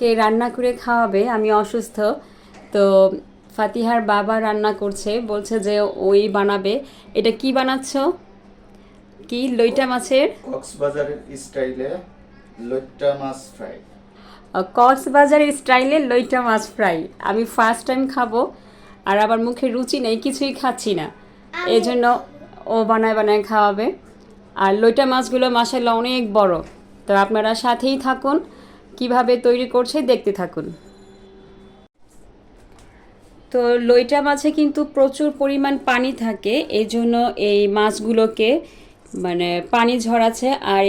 আমাকে রান্না করে খাওয়াবে আমি অসুস্থ। তো ফাতিহার বাবা রান্না করছে বলছে যে ওই বানাবে। এটা কি বানাচ্ছ? কি? লইটা মাছের? কক্সবাজারের স্টাইলে লইট্টা মাছ ফ্রাই। কক্সবাজারের স্টাইলে লইটা মাছ ফ্রাই। আমি ফার্স্ট টাইম খাব আর আবার মুখে রুচি নেই কিছুই খাচ্ছি না। এই জন্য ও বানায় বানায় খাওয়াবে। আর লইটা মাছগুলো মাসাল্লাহ অনেক বড়। তো আপনারা সাথেই থাকুন। কীভাবে তৈরি করছে দেখতে থাকুন। তো লইটা মাছে কিন্তু প্রচুর পরিমাণ পানি থাকে এই জন্য এই মাছগুলোকে মানে পানি ঝরাচ্ছে আর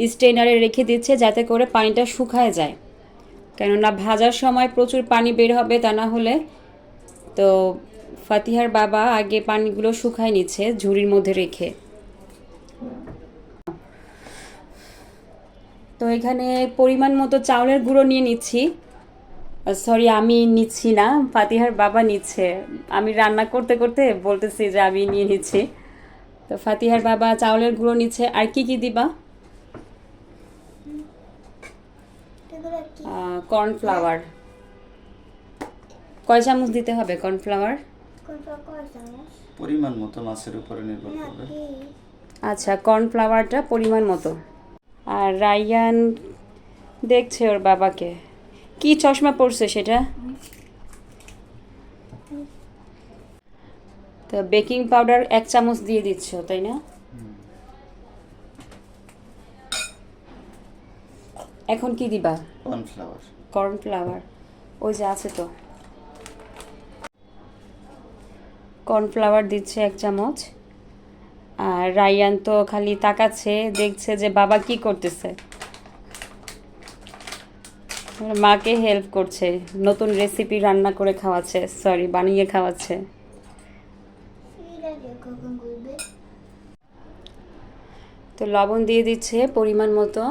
এই স্টেনারে রেখে দিচ্ছে যাতে করে পানিটা শুকায় যায়। কেননা ভাজার সময় প্রচুর পানি বের হবে তা না হলে। তো ফাতিহার বাবা আগে পানিগুলো শুকায় নিচ্ছে ঝুড়ির মধ্যে রেখে। তো এখানে পরিমাণ মতো চাউলের গুঁড়ো নিয়ে নিচ্ছি। সরি আমি নিচ্ছি না ফাতিহার বাবা নিচ্ছে। আমি রান্না করতে করতে বলতেছি যে আমি নিয়ে নিচ্ছি। তো ফাতিহার বাবা চাউলের গুঁড়ো নিচ্ছে। আর কি কি দিবা? কর্নফ্লাওয়ার কয় চামচ দিতে হবে কর্নফ্লাওয়ার পরিমাণ মতো মাছের উপরে নির্ভর করবে। আচ্ছা কর্নফ্লাওয়ারটা পরিমাণ মতো। আর রায়ান দেখছে ওর বাবাকে। কি চশমা পড়ছে সেটা? তো বেকিং পাউডার এক চামচ দিয়ে দিচ্ছ তাই না? এখন কি দিবা? কর্নফ্লাওয়ার। কর্নফ্লাওয়ার। ওই যে আছে তো। কর্নফ্লাওয়ার দিচ্ছে এক চামচ। আর রায়ান তো খালি তাকাচ্ছে, দেখছে যে বাবা কি করতেছে। মাকে হেল্প করছে, নতুন রেসিপি রান্না করে খাওয়াচ্ছে সরি বানিয়ে খাওয়াচ্ছে। তো লবণ দিয়ে দিচ্ছে পরিমাণ মতো,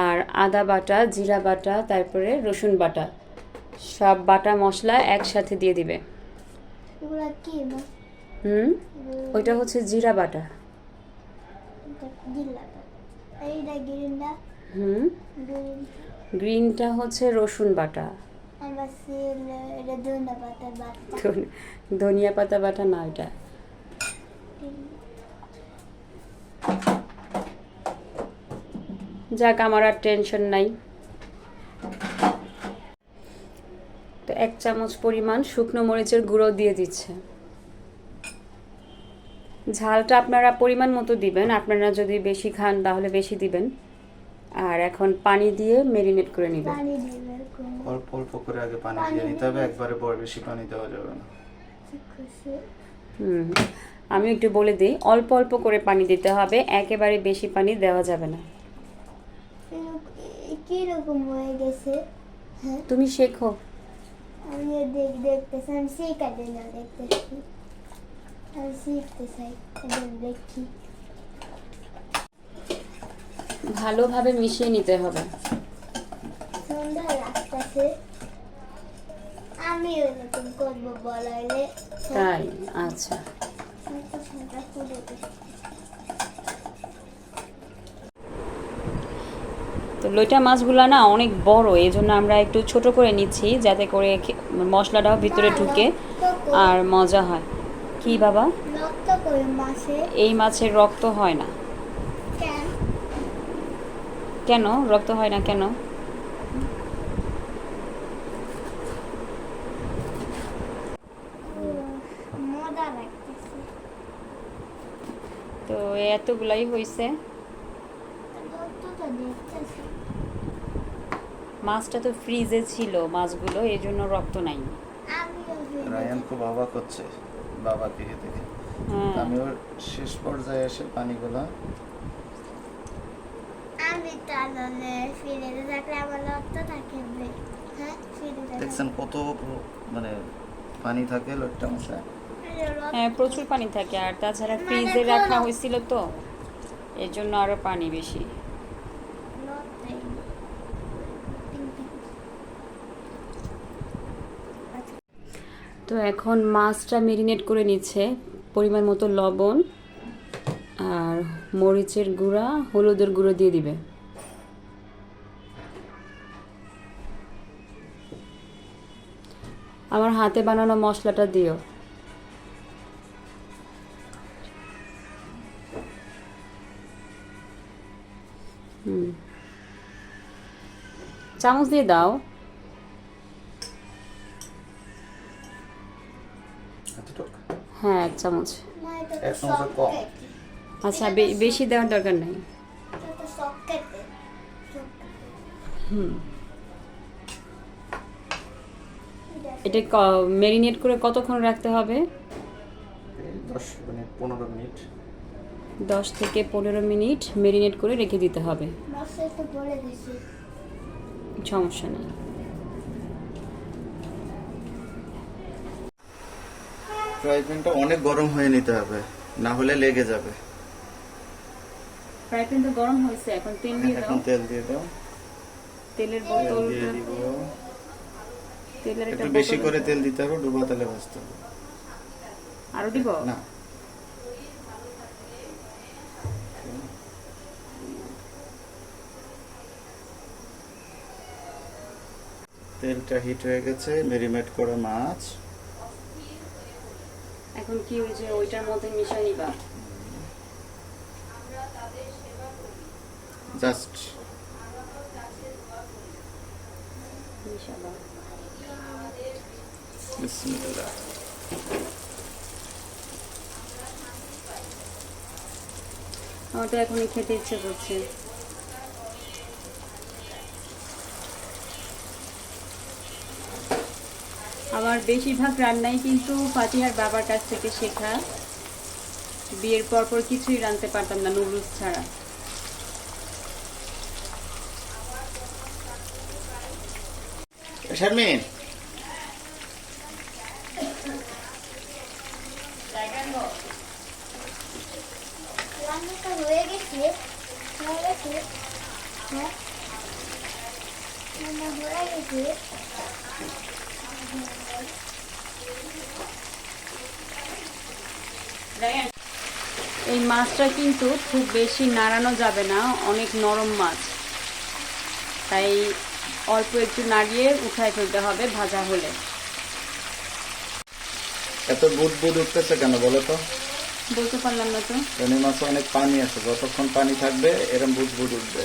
আর আদা বাটা, জিরা বাটা, তারপরে রসুন বাটা। সব বাটা মশলা একসাথে দিয়ে দিবে। কি হুম? ওইটা হচ্ছে জিরা বাটা। হুম? গ্রিনটা হচ্ছে রসুন বাটা। ধনিয়া পাতা বাটা না ওইটা যাক আমার আর টেনশন নাই। তো এক চামচ পরিমাণ শুকনো মরিচের গুঁড়ো দিয়ে দিচ্ছে। ঝালটা আপনারা পরিমাণ মতো দিবেন। আপনারা যদি বেশি খান তাহলে বেশি দিবেন। আর এখন পানি দিয়ে মেরিনেট করে নেবেন। অল্প অল্প করে আগে পানি দিয়ে নিতে হবে। একবারে বড় বেশি পানি দেওয়া যাবে না। হুম আমি একটু বলে দিই। অল্প অল্প করে পানি দিতে হবে। একেবারে বেশি পানি দেওয়া যাবে না। কীরকম হয়ে গেছে? হ্যাঁ? তুমি শেখো। আমি দেখ দেখতেছি। আমি শিখাতে না দেখতেছি আমি শিখতে চাই এবার দেখি ভালোভাবে মিশিয়ে নিতে হবে। আমি করব বলাইলে। তাই? আচ্ছা। তো লইটা মাছগুলো না অনেক বড় এই জন্য আমরা একটু ছোট করে নিচ্ছি যাতে করে মশলাটাও ভিতরে ঢুকে আর মজা হয়। কি বাবা? এই মাছের রক্ত হয় না। কেন? কেন? রক্ত হয় না কেন? তো এতগুলাই হয়েছে মাছটা তো ফ্রিজে ছিল মাছগুলো এই জন্য রক্ত নাই। রায়ান খুব অবাক হচ্ছে। বাবা দেখে হ্যাঁ আমি ওর শেষ পর্যায়ে এসে পানিগুলো আমি তাহলে ফিরে থাকলে আমার রক্ত থাকে হ্যাঁ ফিরে দেখছেন কত মানে পানি থাকে লইট্টা মাছে হ্যাঁ প্রচুর পানি থাকে। আর তাছাড়া ফ্রিজে রাখা হয়েছিল তো এর জন্য আরও পানি বেশি। তো এখন মাছটা মেরিনেট করে নিচ্ছে, পরিমাণ মতো লবণ আর মরিচের গুঁড়া, হলুদের গুঁড়ো দিয়ে দিবে। আমার হাতে বানানো মশলাটা দিও। চামচ দিয়ে দাও। হ্যাঁ এক চামচ। এক কম। আচ্ছা বে- বেশি দেওয়ার দরকার নেই। হুম। এটা ম্যারিনেট করে কতক্ষণ রাখতে হবে? দশ মিনিট পনেরো মিনিট। দশ থেকে পনেরো মিনিট ম্যারিনেট করে রেখে দিতে হবে। সমস্যা নেই। ফ্রাই প্যানটা অনেক গরম হয়ে নিতে হবে না হলে লেগে যাবে। ফ্রাই গরম হয়েছে এখন তেল দিয়ে দাও। এখন তেল দিয়ে দাও। তেলের তেল দিয়ে দিব। তেলের একটু বেশি করে তেল দিতে হবে ডুবা তেলে ভাজতে হবে। আরও দিব? না। তেলটা হিট হয়ে গেছে মেরিনেট করা মাছ। এখন কি হয়েছে ওইটার মধ্যে মিশাই নিবা? জাস্ট বিসমিল্লাহ। আমার তো এখনই খেতে ইচ্ছে করছে। আমার বেশিরভাগ রান্নাই কিন্তু ফাতিহার বাবার কাছ থেকে শেখা। বিয়ের পর পর কিছুই রাঁধতে পারতাম না নুডলস ছাড়া। শারমিন। রান্নাটা হয়ে গেছে। হয়ে গেছে। হ্যাঁ। রান্না হয়ে গেছে। এই মাছটা কিন্তু খুব বেশি নাড়ানো যাবে না অনেক নরম মাছ। তাই অল্প একটু নাড়িয়ে উঠায় ফেলতে হবে ভাজা হলে। এত বুদ বুদ উঠতেছে কেন বলো তো? বলতে পারলাম না তো। রানী মাছে অনেক পানি আছে যতক্ষণ পানি থাকবে এরকম বুদ বুদ উঠবে।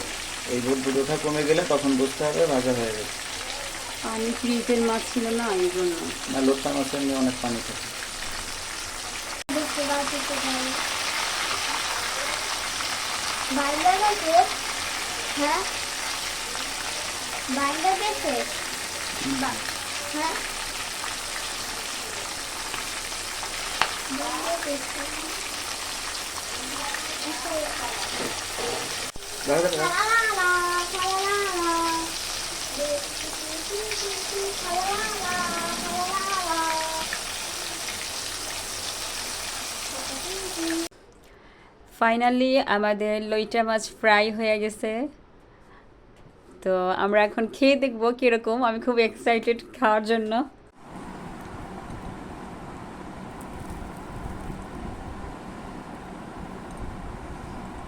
এই বুদ বুদ ওঠা কমে গেলে তখন বুঝতে হবে ভাজা হয়ে গেছে। আমি ফ্রিজের মাছ ছিল না এই জন্য। না লোট্টা মাছের নিয়ে অনেক পানি থাকে। দেখতে পাচ্ছি তো ভালো বাইরে গেছে হ্যাঁ? বাইরে গেছে বা- হ্যাঁ বাইরে গেছে ফাইনালি আমাদের লইটা মাছ ফ্রাই হয়ে গেছে। তো আমরা এখন খেয়ে দেখব কীরকম। আমি খুব এক্সাইটেড খাওয়ার জন্য।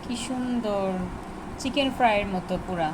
কি সুন্দর। চিকেন ফ্রাইয়ের মতো পুরা।